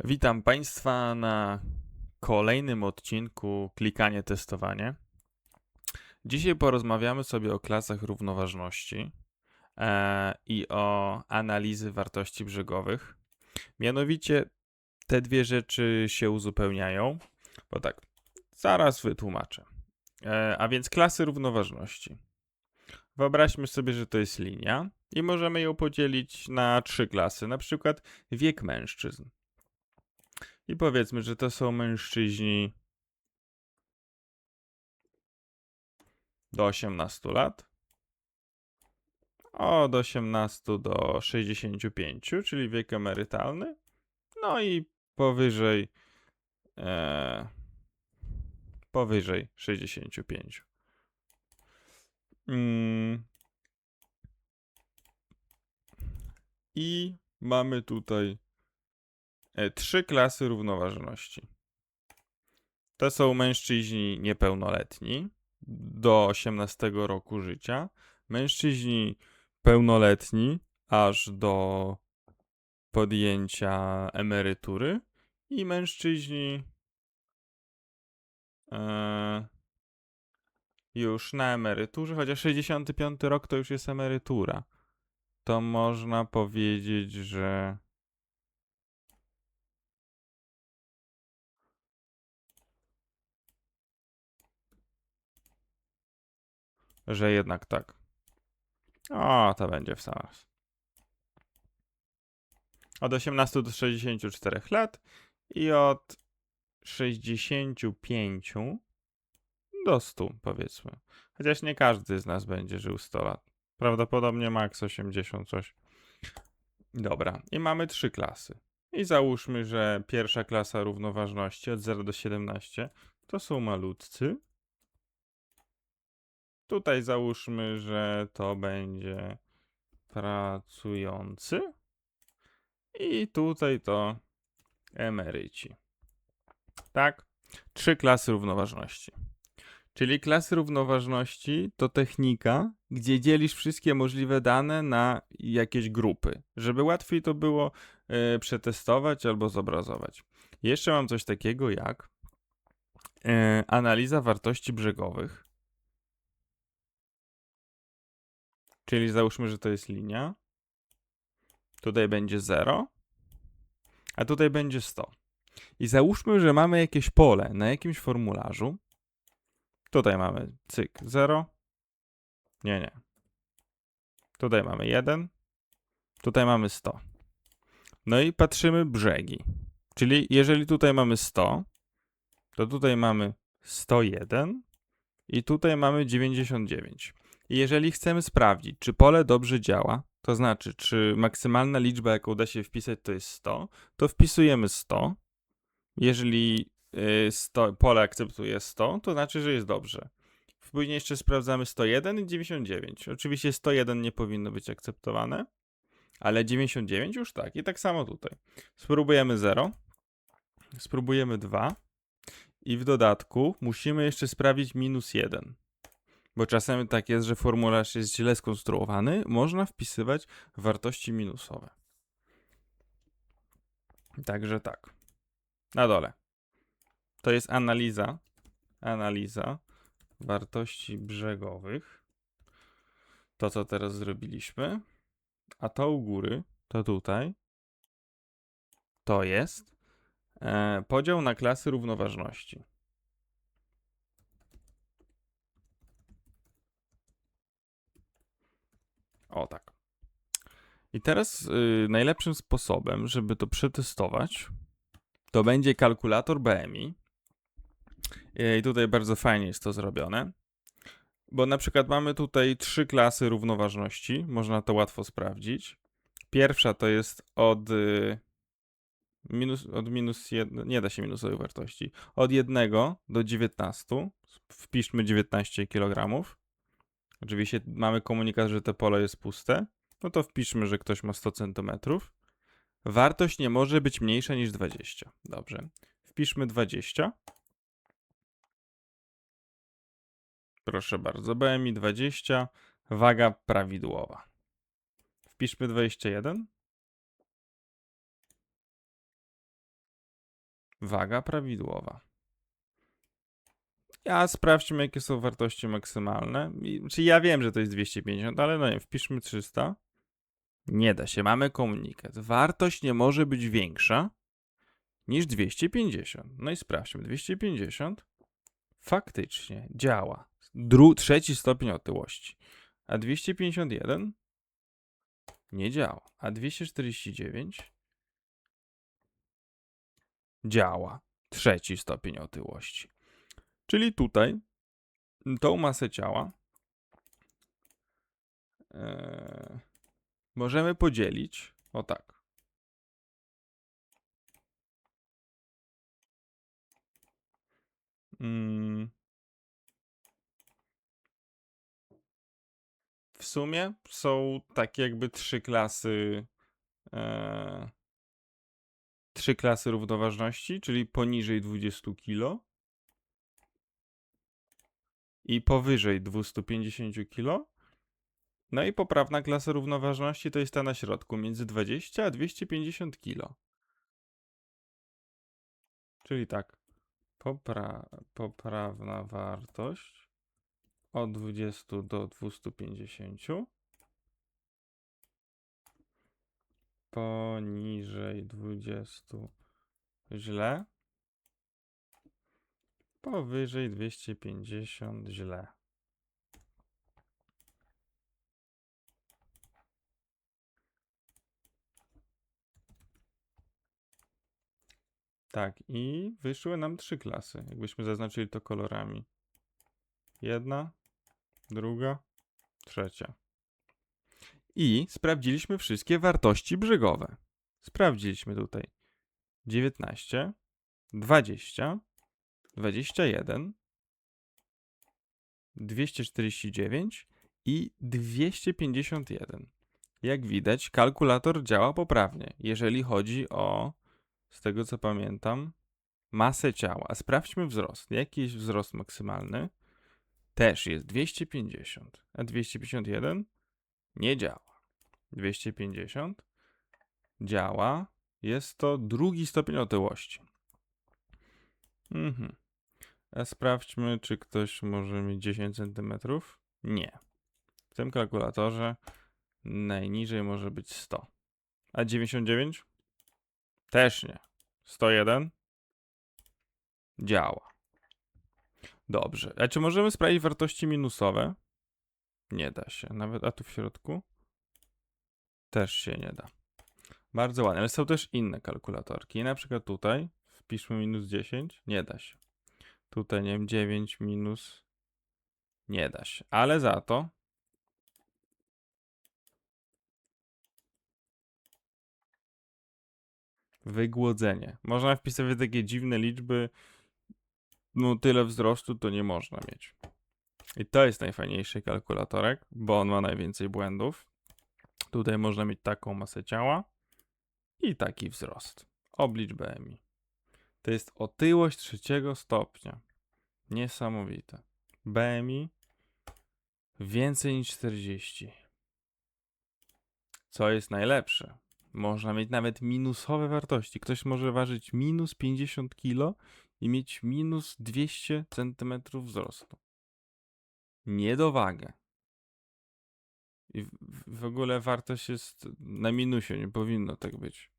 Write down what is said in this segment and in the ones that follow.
Witam Państwa na kolejnym odcinku Klikanie Testowanie. Dzisiaj porozmawiamy sobie o klasach równoważności e, i o analizy wartości brzegowych. Mianowicie te dwie rzeczy się uzupełniają, bo tak, zaraz wytłumaczę. E, a więc klasy równoważności. Wyobraźmy sobie, że to jest linia i możemy ją podzielić na trzy klasy, na przykład wiek mężczyzn. I powiedzmy, że to są mężczyźni do 18 lat. Od 18 do 65, czyli wiek emerytalny. No i powyżej e, powyżej 65. Mm. I mamy tutaj trzy klasy równoważności. To są mężczyźni niepełnoletni do 18 roku życia, mężczyźni pełnoletni aż do podjęcia emerytury i mężczyźni e, już na emeryturze, chociaż 65 rok to już jest emerytura. To można powiedzieć, że że jednak tak. O, to będzie w sam. Od 18 do 64 lat i od 65 do 100 powiedzmy. Chociaż nie każdy z nas będzie żył 100 lat. Prawdopodobnie maks 80 coś. Dobra, i mamy trzy klasy. I załóżmy, że pierwsza klasa równoważności od 0 do 17 to są malutcy. Tutaj załóżmy, że to będzie pracujący. I tutaj to emeryci. Tak? Trzy klasy równoważności. Czyli klasy równoważności to technika, gdzie dzielisz wszystkie możliwe dane na jakieś grupy, żeby łatwiej to było y, przetestować albo zobrazować. Jeszcze mam coś takiego jak y, analiza wartości brzegowych. Czyli załóżmy, że to jest linia. Tutaj będzie 0, a tutaj będzie 100. I załóżmy, że mamy jakieś pole na jakimś formularzu. Tutaj mamy cyk 0. Nie, nie. Tutaj mamy 1. Tutaj mamy 100. No i patrzymy brzegi. Czyli jeżeli tutaj mamy 100, to tutaj mamy 101 i tutaj mamy 99. Jeżeli chcemy sprawdzić, czy pole dobrze działa, to znaczy, czy maksymalna liczba, jaką da się wpisać, to jest 100, to wpisujemy 100. Jeżeli 100, pole akceptuje 100, to znaczy, że jest dobrze. Później jeszcze sprawdzamy 101 i 99. Oczywiście 101 nie powinno być akceptowane, ale 99 już tak. I tak samo tutaj. Spróbujemy 0, spróbujemy 2 i w dodatku musimy jeszcze sprawdzić minus 1. Bo czasem tak jest, że formularz jest źle skonstruowany, można wpisywać wartości minusowe. Także tak. Na dole. To jest analiza. Analiza wartości brzegowych. To, co teraz zrobiliśmy. A to u góry, to tutaj, to jest e, podział na klasy równoważności. O tak. I teraz y, najlepszym sposobem, żeby to przetestować, to będzie kalkulator BMI. I tutaj bardzo fajnie jest to zrobione. Bo na przykład mamy tutaj trzy klasy równoważności, można to łatwo sprawdzić. Pierwsza to jest od y, minus, od minus 1, nie da się minusowej wartości, od 1 do 19, wpiszmy 19 kg. Oczywiście mamy komunikat, że to pole jest puste, no to wpiszmy, że ktoś ma 100 cm. Wartość nie może być mniejsza niż 20. Dobrze. Wpiszmy 20. Proszę bardzo, BMI 20, waga prawidłowa. Wpiszmy 21. Waga prawidłowa. Ja sprawdźmy, jakie są wartości maksymalne. I, czy ja wiem, że to jest 250, ale no nie, wpiszmy 300. Nie da się, mamy komunikat. Wartość nie może być większa niż 250. No i sprawdźmy. 250 faktycznie działa. Dru trzeci stopień otyłości. A 251 nie działa. A 249 działa. Trzeci stopień otyłości. Czyli tutaj tą masę ciała e, możemy podzielić o tak. Mm. W sumie są takie jakby trzy klasy. E, trzy klasy równoważności, czyli poniżej 20 kg i powyżej 250 kg. No i poprawna klasa równoważności to jest ta na środku, między 20 a 250 kg. Czyli tak, popra poprawna wartość od 20 do 250. Poniżej 20 źle. Powyżej 250 źle. Tak, i wyszły nam trzy klasy. Jakbyśmy zaznaczyli to kolorami. Jedna, druga, trzecia. I sprawdziliśmy wszystkie wartości brzegowe. Sprawdziliśmy tutaj 19, 20, 21, 249 i 251. Jak widać, kalkulator działa poprawnie, jeżeli chodzi o, z tego co pamiętam, masę ciała. A sprawdźmy wzrost. Jaki jest wzrost maksymalny? Też jest 250, a 251 nie działa. 250 działa. Jest to drugi stopień otyłości. Mhm. A sprawdźmy, czy ktoś może mieć 10 cm. Nie. W tym kalkulatorze najniżej może być 100. A 99? Też nie. 101? Działa. Dobrze. A czy możemy sprawdzić wartości minusowe? Nie da się. Nawet, a tu w środku? Też się nie da. Bardzo ładnie, ale są też inne kalkulatorki. Na przykład tutaj wpiszmy minus 10. Nie da się. Tutaj, nie wiem, 9 minus. Nie da się. Ale za to. Wygłodzenie. Można wpisać takie dziwne liczby. No, tyle wzrostu to nie można mieć. I to jest najfajniejszy kalkulatorek, bo on ma najwięcej błędów. Tutaj można mieć taką masę ciała i taki wzrost. Oblicz BMI. To jest otyłość trzeciego stopnia. Niesamowite. BMI więcej niż 40. Co jest najlepsze? Można mieć nawet minusowe wartości. Ktoś może ważyć minus 50 kg i mieć minus 200 cm wzrostu. Niedowagę. I w, ogóle wartość jest na minusie, nie powinno tak być.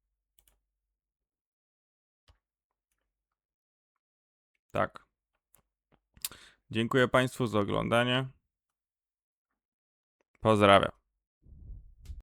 Tak. Dziękuję Państwu za oglądanie. Pozdrawiam.